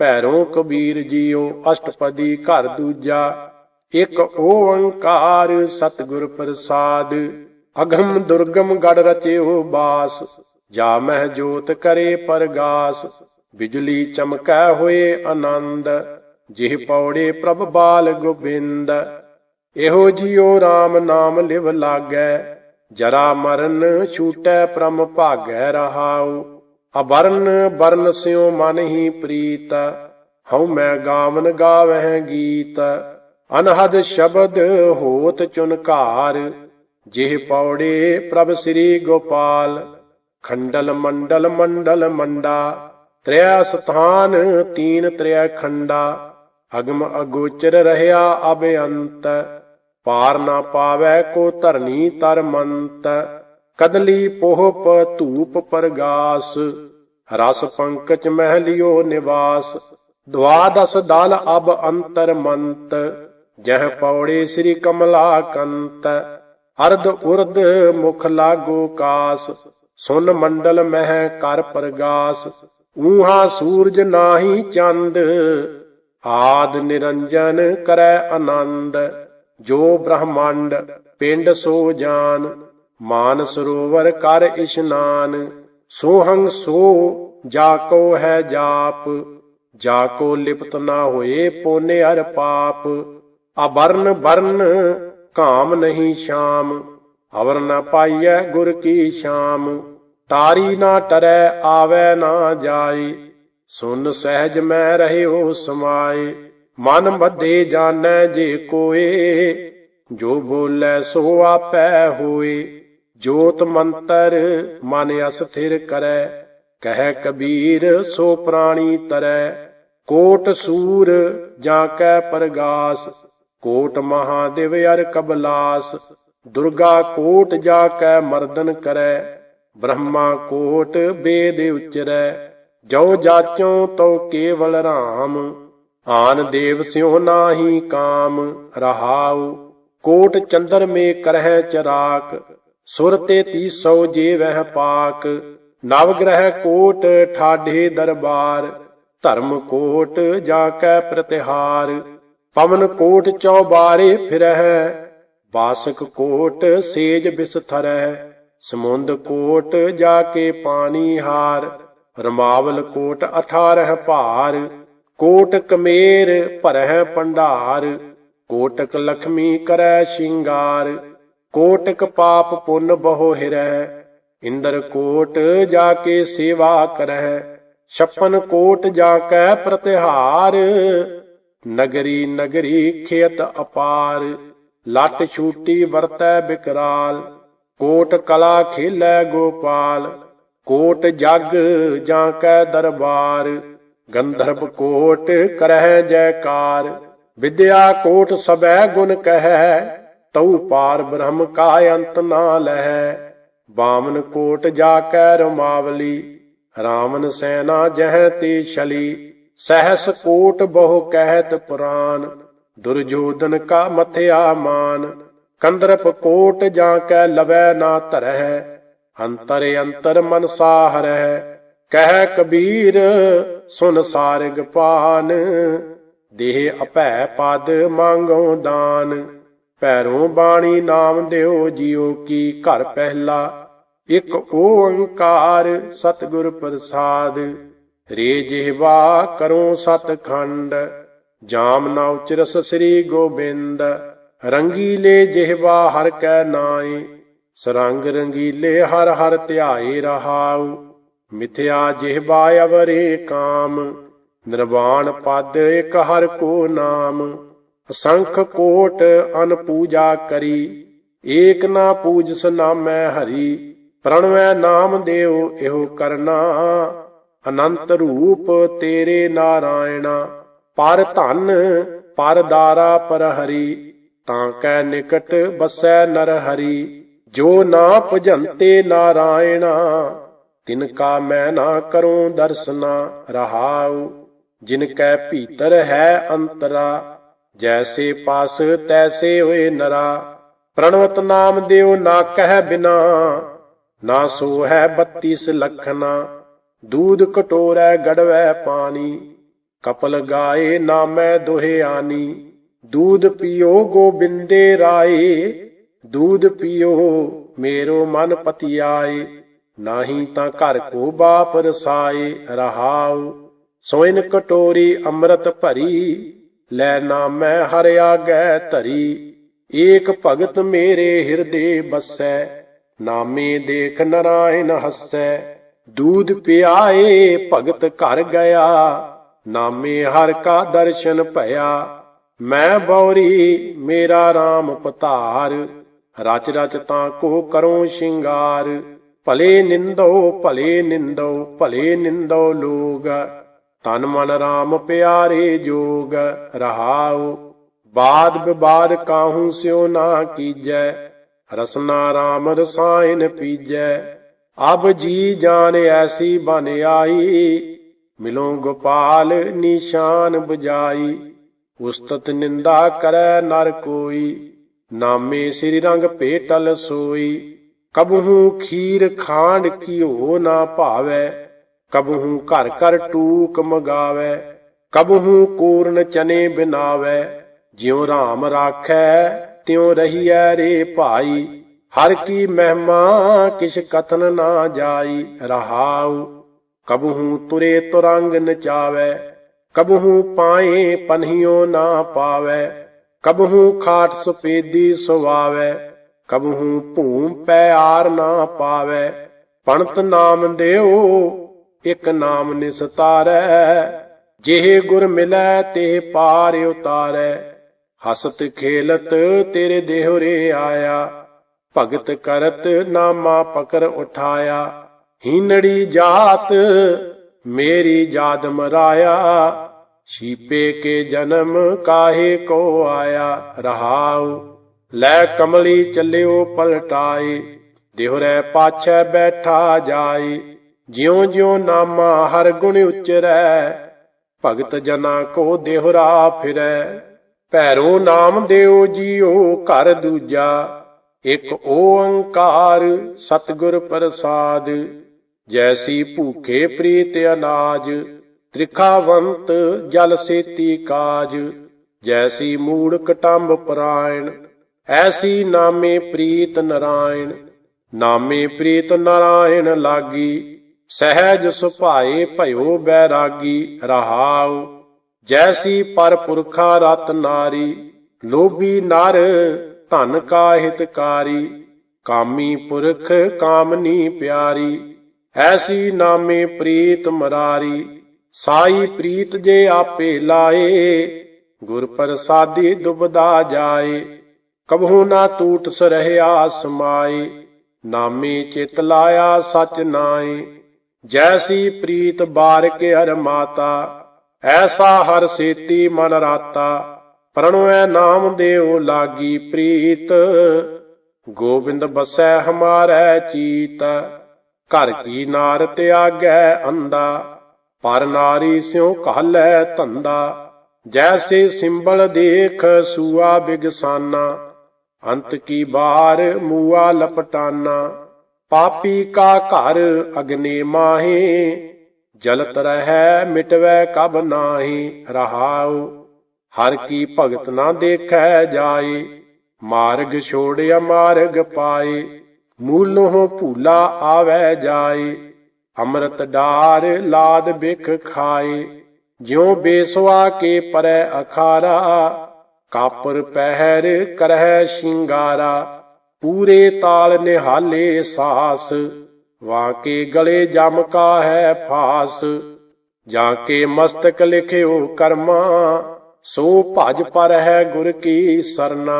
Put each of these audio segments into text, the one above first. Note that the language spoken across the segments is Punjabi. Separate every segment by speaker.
Speaker 1: ਭੈਰੋਂ ਕਬੀਰ ਜੀਓ ਅਸ਼ਟਪਦੀ ਘਰ ਦੂਜਾ, ਇੱਕ ਓੰਕਾਰ ਸਤਿਗੁਰ ਪ੍ਰਸਾਦ। ਅਗਮ ਦੁਰਗਮ ਗੜ ਰਚਿਓ ਬਾਸ, ਜਾ ਮਹਿ ਜੋਤ ਕਰੇ ਪਰਗਾਸ। ਬਿਜਲੀ ਚਮਕੈ ਹੋਏ ਆਨੰਦ, ਜਿਹ ਪੌੜੇ ਪ੍ਰਭ ਬਾਲ ਗੋਬਿੰਦ। ਇਹੋ ਜਿਉ RAM ਨਾਮ ਲਿਵ ਲਾਗੈ, ਜਰਾ ਮਰਨ ਛੂਟੈ ਪ੍ਰਮ ਭਾਗੈ ਰਹਾਉ। ਅਬਰਨ ਬਰਨ ਸਿਉ ਮਨ ਹੀ ਪ੍ਰੀਤ, ਹਉ ਮੈਂ ਗਾਵਨ ਗਾਵਹਿ ਗੀਤ। ਅਨਹਦ ਸ਼ਬਦ ਹੋਤ ਚੁਨਕਾਰ ਜਿਹ ਪੌੜੇ ਪ੍ਰਭ ਸ੍ਰੀ ਗੋਪਾਲ। ਖੰਡਲ ਮੰਡਲ ਮੰਡਲ ਮੰਡਾ ਤ੍ਰਿਆ ਸਥਾਨ ਤੀਨ ਤ੍ਰਿਆ ਖੰਡਾ। ਅਗਮ ਅਗੋਚਰ ਰਹਿਆ ਅਬੇਅੰਤ ਪਾਰ ਨਾ ਪਾਵੈ ਕੋ ਧਰਨੀ ਤਰ ਮੰਤ। ਕਦਲੀ ਪੋਹਪ ਧੂਪ ਪਰਗਾਸ, ਰਸ ਪੰਕ ਮਹਿ ਲਿਓ ਨਿਵਾਸ। ਦਵਾਦਸ ਦਲ ਅਬ ਅੰਤਰ ਮੰਤ, ਜਹ ਪੌੜੇ ਸ੍ਰੀ ਕਮਲਾ ਕੰਤ। ਅਰਧ ਉਰਧ ਮੁਖ ਲਾਗੋ ਕਾਸ, ਸੁਨ ਮੰਡਲ ਮਹਿ ਕਰ ਪਰਗਾਸ। ਊਹਾ ਸੂਰਜ ਨਾਹੀ ਚੰਦ, ਆਦ ਨਿਰੰਜਨ ਕਰੈ ਆਨੰਦ। ਜੋ ਬ੍ਰਹਮੰਡ ਪਿੰਡ ਸੋ ਜਾਨ ਮਾਨ ਸਰੋਵਰ ਕਰ ਇਸ਼ਨਾਨ ਸੋਹੰਗ ਸੋ ਜਾ ਕੋ ਹੈ ਜਾਪ, ਜਾ ਕੋ ਲਿਪਤ ਨਾ ਹੋਏ ਪੋਨੇ ਹਰ ਪਾਪ ਅਬਰਨ ਬਰਨ ਕਾਮ ਨਹੀਂ ਸ਼ਾਮ ਅਵਰ ਨਾ ਪਾਈਐ ਗੁਰ ਕੀ ਸ਼ਾਮ, ਤਾਰੀ ਨਾ ਟਰੈ ਆਵੈ ਨਾ ਜਾਏ, ਸੁਨ ਸਹਿਜ ਮੈਂ ਰਹਿਓ ਸਮਾਏ, ਮਨ ਮਧੇ ਜਾਣੈ ਜੇ ਕੋਏ, ਜੋ ਬੋਲੇ ਸੋ ਆਪੈ ਹੋਏ। ਜੋਤ ਮੰਤਰ, ਮਨ ਅਸਥਿਰ ਕਰੈ, ਕਹਿ ਕਬੀਰ, ਸੋ ਪ੍ਰਾਣੀ ਤਰੈ। ਕੋਟ ਸੂਰ, ਜਾਂ ਕੈ ਪਰਗਾਸ, ਕੋਟ ਮਹਾਦੇਵ ਅਰ ਕਬਲਾਸ। ਦੁਰਗਾ ਕੋਟ, ਜਾ ਕੈ ਮਰਦਨ ਕਰੈ, ਬ੍ਰਹਮਾ ਕੋਟ, ਬੇਦ ਉਚਰੈ। ਜੋ ਜਾਚੋ ਤੋ ਕੇਵਲ ਰਾਮ। ਆਨ ਦੇਵ ਸਿਉ ਨਾਹੀ ਕਾਮ, ਰਹਾਉ। ਕੋਟ ਚੰਦਰ ਮੇ ਕਰਹਿ ਚਰਾਕ। ਸੁਰ ਤੇ ਤੀਸੋ ਜੇ ਵਹਿ ਪਾਕ ਨਵ ਗ੍ਰਹਿ ਕੋਟ ਠਾਢੇ ਦਰਬਾਰ, ਧਰਮ ਕੋਟ ਜਾ ਕੈ ਪ੍ਰਤਿਹਾਰ, ਪਵਨ ਕੋਟ ਚੌਬਾਰੇ ਫਿਰਹਿ, ਬਾਸਕ ਕੋਟ ਸੇਜ ਬਿਸਥਰੈ ਸਮੁੰਦ ਕੋਟ ਜਾ ਕੇ ਪਾਣੀ ਹਾਰ, ਰਮਾਵਲ ਕੋਟ 18 ਭਾਰ, ਕੋਟ ਕਮੇਰ ਭਰਹਿ ਪੰਡਾਰ ਕੋਟਕ ਲਖਮੀ ਕਰੈ ਸ਼ਿੰਗਾਰ ਕੋਟਕ ਪਾਪ ਪੁੰਨ ਬਹੁ ਹਿਰੈ ਇੰਦਰ ਕੋਟ ਜਾ ਕੇ ਸੇਵਾ ਕਰੈ ਛਪਨ ਕੋਟ ਜਾ ਕੈ ਪ੍ਰਤਿਹਾਰ, ਨਗਰੀ ਨਗਰੀ ਖੇਤ ਅਪਾਰ, ਲੱਟ ਛੂਟੀ ਵਰਤੈ ਬਿਕਰਾਲ, ਕੋਟ ਕਲਾ ਖੇਲੈ ਗੋਪਾਲ, ਕੋਟ ਜਗ ਜਾਂ ਕੈ ਦਰਬਾਰ, ਗੰਧਰਵ ਕੋਟ ਕਰਹਿ ਜੈਕਾਰ, ਵਿਦਿਆ ਕੋਟ ਸਬੈ ਗੁਣ ਕਹੈ ਤਉ ਪਾਰ ਬ੍ਰਹਮ ਕਾ ਅੰਤ ਨਾ ਲਹਿ ਬਾਮਨ ਕੋਟ ਜਾ ਕੈ ਰਮਾਵਲੀ, ਰਾਵਣ ਸੈਨਾ ਜਹ ਤੇ ਛਲੀ, ਸਹਸ ਕੋਟ ਬਹੁ ਕਹਿਤ ਪੁਰਾਨ ਦੁਰਜੋਧਨ ਕਾ ਮਥਿਆ ਮਾਨ, ਕੰਦਰਪ ਕੋਟ ਜਾ ਕੈ ਲਵੈ ਨਾ ਧਰਹਿ, ਅੰਤਰ ਅੰਤਰ ਮਨ ਸਾਹਰਹਿ, ਕਹਿ ਕਬੀਰ ਸੁਨ ਸਾਰਗ ਪਾਨ, ਦੇਹ ਅਪੈ ਪਦ ਮੰਗੋ ਦਾਨ। ਪੈਰੋਂ ਬਾਣੀ ਨਾਮ ਦਿਓ, ਜਿਉ ਕੀ ਘਰ ਪਹਿਲਾ। ਇਕ ਓੰਕਾਰ ਸਤਿਗੁਰ ਪ੍ਰਸਾਦ। ਰੇ ਜਿਹਵਾ ਕਰੋ ਸਤਖੰਡ, ਜਾਮ ਨਾ ਉਚਰਸ ਸ੍ਰੀ ਗੋਬਿੰਦ। ਰੰਗੀਲੇ ਜਿਹਵਾ ਹਰ ਕੈ ਨਾਏ, ਸਰੰਗ ਰੰਗੀਲੇ ਹਰ ਹਰ ਧਿਆਏ ਰਹਾਉ। ਮਿਥਿਆ ਜਿਹਵਾ ਅਵਰੇ ਕਾਮ, ਨਿਰਵਾਣ ਪਦ ਇਕ ਹਰ ਕੋ ਨਾਮ। ਅਸੰਖ ਕੋਟ ਅਨ ਪੂਜਾ ਕਰੀ, ਏਕ ਨਾ ਪੂਜਸ ਨਾਮੈ ਹਰੀ, ਪ੍ਰਣਵੈ ਨਾਮ ਦੇਉ ਇਹੋ ਕਰਨਾ। ਅਨੰਤ ਰੂਪ ਤੇਰੇ ਨਾਰਾਇਣਾ, ਪਰ ਧਨ, ਪਰ ਦਾਰਾ ਪਰ ਹਰੀ ਤਾਂ ਕੈ ਨਿਕਟ ਬਸੈ ਨਰ ਹਰੀ, ਜੋ ਨਾ ਭਜੰਤੇ ਨਾਰਾਇਣਾ। ਤਿਨ ਕਾ ਮੈਂ ਨਾ ਕਰੂੰ ਦਰਸਨਾ ਰਹਾਉ, ਜਿਨ ਕੈ ਭੀਤਰ ਹੈ ਅੰਤਰਾ ਜੈਸੇ ਪਾਸ ਤੈਸੇ ਹੋਏ ਨਰਾ, ਪ੍ਰਣਵਤ ਨਾਮ ਦਿਓ ਨਾ ਕਹਿ ਬਿਨਾ, ਨਾ ਸੋ ਹੈ 32 ਲਖਨਾ ਦੂਧ ਕਟੋਰੈ ਗੜਵੈ ਪਾਣੀ, ਕਪਲ ਗਾਏ ਨਾਮੈ ਦੁਹੇ ਆਨੀ, ਦੂਧ ਪੀਓ ਗੋਬਿੰਦੇ ਰਾਏ, ਦੂਧ ਪੀਓ ਮੇਰੋ ਮਨ ਪਤਿਆਏ, ਨਾਹੀ ਤਾਂ ਘਰ ਕੋ ਬਾਪ ਰਸਾਏ, ਰਹਾਉ, ਸੋਇਨ ਕਟੋਰੀ ਅੰਮ੍ਰਿਤ ਭਰੀ ਲੈ ਨਾਮੈ ਹਰਿ ਆਗੈ ਧਰੀ, ਏਕ ਭਗਤ ਮੇਰੇ ਹਿਰਦੇ ਬਸੈ, ਨਾਮੇ ਦੇਖ ਨਰਾਇਣ ਹਸੈ, ਦੂਧ ਪਿਆਏ ਭਗਤ ਘਰ ਗਿਆ, ਨਾਮੇ ਹਰ ਕਾ ਦਰਸ਼ਨ ਭਇਆ, ਮੈਂ ਬੌਰੀ ਮੇਰਾ RAM ਪਤਾਰ, ਰਚ ਰਚ ਤਾਂ ਕੋ ਕਰੋ ਸ਼ਿੰਗਾਰ, ਭਲੇ ਨਿੰਦੋ ਭਲੇ ਨਿੰਦੋ ਭਲੇ ਨਿੰਦੋ ਲੋਗ। ਤਨ ਮਨ RAM ਪਿਆਰੇ ਜੋਗ ਰਹਾਉ। ਬਾਦ ਵਿਵਾਦ ਕਾਹੂ ਸਿਓ ਨਾ ਕੀਜੈ, ਰਸਨਾ RAM ਰਸਾਇਨ ਪੀਜੈ। ਅਬ ਜੀ ਜਾਣ ਐਸੀ ਬਨ ਆਈ, ਮਿਲੋ ਗੋਪਾਲ ਨਿਸ਼ਾਨ ਬਜਾਈ। ਉਸਤਤ ਨਿੰਦਾ ਕਰੈ ਨਰ ਕੋਈ, ਨਾਮੇ ਸ੍ਰੀ ਰੰਗ ਭੇਟਲ ਸੋਈ। ਕਬਹੂ ਖੀਰ ਖਾਂਡ ਕੀਓ ਨਾ ਭਾਵੈ ਕਬਹੂ ਘਰ ਘਰ ਟੂਕ ਮਗਾਵੈ ਕਬਹੂ ਕੂਰਨ ਚਨੇ ਬਿਨਾਵੈ। ਜਿਉ ਰਾਮ ਰਾਖੈ, ਤਿਉ ਰਹੀਐ ਰੇ ਭਾਈ। ਹਰ ਕੀ ਮਹਿਮਾ ਕਿਛ ਕਥਨ ਨਾ ਜਾਈ, ਰਹਾਉ। ਕਬਹੂ ਤੁਰੇ ਤੁਰੰਗ ਨਚਾਵੈ ਕਬਹੂ ਪਾਏ ਪਨਹਿਓ ਨਾ ਪਾਵੈ। ਕਬਹੂ ਖਾਟ ਸੁਪੇਦੀ ਸੁਵਾਵੈ ਕਬਹੂ ਭੂਮ ਪੈ ਆਰ ਨਾ ਪਾਵੈ। ਪਣਤ ਨਾਮ ਦਿਓ ਇਕ ਨਾਮ ਨਿਸਤਾਰੈ ਜਿਹੇ ਗੁਰ ਮਿਲੈ ਤੇ ਪਾਰ ਉਤਾਰੈ। ਹਸਤ ਖੇਲਤ ਤੇਰੇ ਦੇਹੁਰੇ ਆਇਆ, ਭਗਤ ਕਰਤ ਨਾਮਾ ਪਕਰ ਉਠਾਇਆ। ਹੀਨੜੀ ਜਾਤ ਮੇਰੀ ਜਾਦ ਮਰਾਇਆ ਛੀਪੇ ਕੇ ਜਨਮ ਕਾਹੇ ਕੋ ਆਇਆ। ਰਹਾਉ, ਲੈ ਕਮਲੀ ਚੱਲਿਓ ਪਲਟਾਏ, ਦਿਹੁਰੈ ਪਾਛੈ ਬੈਠਾ ਜਾਏ। ਜਿਉ ਜਿਉ ਨਾਮਾ ਹਰ ਗੁਣ ਉਚਰੈ, ਭਗਤ ਜਨਾ ਕੋ ਦੇਹੁਰਾ ਫਿਰੈ। ਭੈਰੋ ਨਾਮ ਦਿਓ ਜੀਓ ਘਰ ਦੂਜਾ, ਇਕ ਓੰਕਾਰ ਸਤਿਗੁਰ ਪ੍ਰਸਾਦ। ਜੈਸੀ ਭੂਖੇ ਪ੍ਰੀਤ ਅਨਾਜ, ਤ੍ਰਿਖਾਵੰਤ ਜਲ ਸੇਤੀ ਕਾਜ। ਜੈਸੀ ਮੂੜ ਕਟੰਬ ਪਰਾਇਣ, ਐਸੀ ਨਾਮੇ ਪ੍ਰੀਤ ਨਰਾਇਣ। ਨਾਮੇ ਪ੍ਰੀਤ ਨਰਾਇਣ ਲਾਗੀ ਸਹਿਜ ਸੁਭਾਏ ਭਇਓ ਬੈਰਾਗੀ ਰਹਾਉ, ਜੈਸੀ ਪਰ ਪੁਰਖਾ ਰਤ ਨਾਰੀ, ਲੋਭੀ ਨਰ ਧਨ ਕਾ ਹਿਤਕਾਰੀ ਕਾਮੀ ਪੁਰਖ ਕਾਮਨੀ ਪਿਆਰੀ, ਐਸੀ ਨਾਮੇ ਪ੍ਰੀਤ ਮਰਾਰੀ, ਸਾਈ ਪ੍ਰੀਤ ਜੇ ਆਪੇ ਲਾਏ, ਗੁਰ ਪ੍ਰਸਾਦੀ ਦੁਬਦਾ ਜਾਏ, ਕਬਹੂ ਨਾ ਟੂਟ ਸਰਹਿਆ ਸਮਾਏ, ਨਾਮੇ ਚਿਤ ਲਾਇਆ ਸਚ ਨਾਏ। ਜੈਸੀ ਪ੍ਰੀਤ ਬਾਰ ਕੇ ਹਰ ਮਾਤਾ, ਐਸਾ ਹਰ ਸੇਤੀ ਮਨ ਰਾਤਾ। ਪ੍ਰਣਵੈ ਨਾਮ ਦੇਉ ਲਾਗੀ ਪ੍ਰੀਤ, ਗੋਬਿੰਦ ਬਸੈ ਹਮਾਰੈ ਚੀਤ। ਘਰ ਕੀ ਨਾਰ ਤਿਆਗੈ ਅੰਦਾ ਪਰ ਨਾਰੀ ਸਿਉ ਕਹਲੈ ਧੰਦਾ। ਜੈਸੇ ਸਿੰਬਲ ਦੇਖ ਸੂਆ ਬਿਗਸਾਨਾ, ਅੰਤ ਕੀ ਬਾਰ ਮੂਆ ਲਪਟਾਨਾ। ਪਾਪੀ ਕਾ ਘਰ ਅਗਨੇ ਮਾਹੇ, ਜਲਤ ਰਹੈ, ਮਿਟਵੈ ਕਬ ਨਾਹੀ, ਰਹਾਉ। ਹਰ ਕੀ ਭਗਤ ਨਾ ਦੇਖੈ ਜਾਏ ਮਾਰਗ ਛੋੜਿਆ ਮਾਰਗ ਪਾਏ ਮੂਲੋਂ ਭੂਲਾ ਆਵੈ ਜਾਏ ਅੰਮ੍ਰਿਤ ਡਾਰ ਲਾਦ ਬਿਖ ਖਾਏ ਜਿਉ ਬੇਸਵਾ ਕੇ ਪਰੈ ਅਖਾਰਾ, ਕਾਪਰ ਪਹਿਰ ਕਰਹਿ ਸ਼ਿੰਗਾਰਾ। ਪੂਰੇ ਤਾਲ ਨਿਹਾਲੇ ਸਾਸ ਵਾਕੇ ਗਲੇ ਜਮ ਕਾ ਹੈ ਫਾਸ, ਜਾਂ ਕੇ ਮਸਤਕ ਲਿਖਿਓ ਕਰਮਾ, ਸੋ ਭਜ ਪਰ ਹੈ ਗੁਰ ਕੀ ਸਰਨਾ,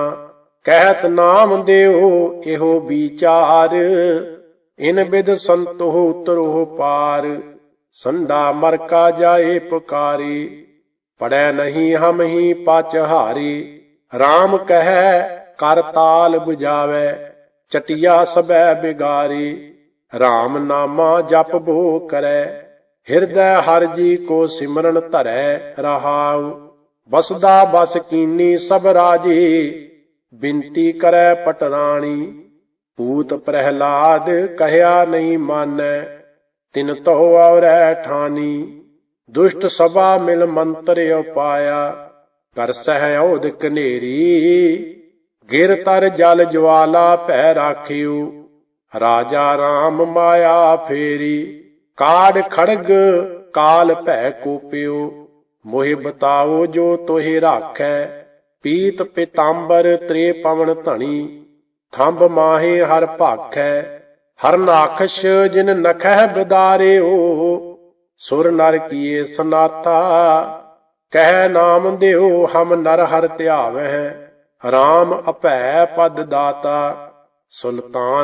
Speaker 1: ਕਹਿਤ ਨਾਮ ਦਿਓ ਇਹੋ ਵਿਚਾਰ, ਇਨ ਬਿਦ ਸੰਤੋ ਉਤਰੋ ਪਾਰ, ਸੰਡਾ ਮਰਕਾ ਜਾਏ ਪੁਕਾਰੀ, ਪੜੈ ਨਹੀਂ ਹਮ ਹੀ ਪਚ ਹਾਰੀ RAM ਕਹੈ ਕਰ ਤਾਲ 부ਜਾਵੇ ਚਟਿਆ ਸਬੈ ਬਿਗਾਰੀ RAM ਨਾਮਾ ਜਪ ਬੋ ਕਰੈ, ਹਿਰਦੈ ਹਰ ਜੀ ਕੋ ਸਿਮਰਨ ਧਰੈ ਰਹਾਉ ਬਸਦਾ ਬਸ ਕੀਨੀ ਸਭ ਰਾਜੀ ਬਿਨਤੀ ਕਰੈ ਪਟਰਾਣੀ, ਪੂਤ ਪ੍ਰਹਿਲਾਦ ਕਹਿਆ ਨਹੀਂ ਮਾਨੈ, ਤਿਨ ਤੋ ਔਰੈ ਠਾਨੀ, ਦੁਸ਼ਟ ਸਭਾ ਮਿਲ ਮੰਤਰ ਉਪਾਇਆ, ਕਰ ਸਹਿ ਔਦ ਕਨੇਰੀ ਗਿਰ ਤਰ ਜਲ ਜਵਾਲਾ ਭੈ ਰਾਖਿਓ ਰਾਜਾ RAM ਮਾਇਆ ਫੇਰੀ। ਕਾੜ ਖੜਗ ਕਾਲ ਭੈ ਕੋਪਿਓ ਮੋਹਿ ਬਤਾਓ ਜੋ ਤੋਹਿ ਰਾਖੈ। ਪੀਤ ਪਿਤਾੰਬਰ ਤ੍ਰੇ ਪਵਨ ਧਣੀ, ਥੰਬ ਮਾਹੇ ਹਰ ਭਾਖੈ। ਹਰਨਾਖਸ਼ ਜਿਨ ਨਖਹਿ ਬਿਦਾਰਿਓ, ਸੁਰ ਨਰ ਕੀਏ ਸਨਾਥਾ। ਕਹਿ ਨਾਮ ਦਿਓ ਹਮ ਨਰ ਹਰ ਧਿਆਵਹਿ। RAM ਅਭੈ ਪਦ ਦਾਤਾ ਸੁਲਤਾਨ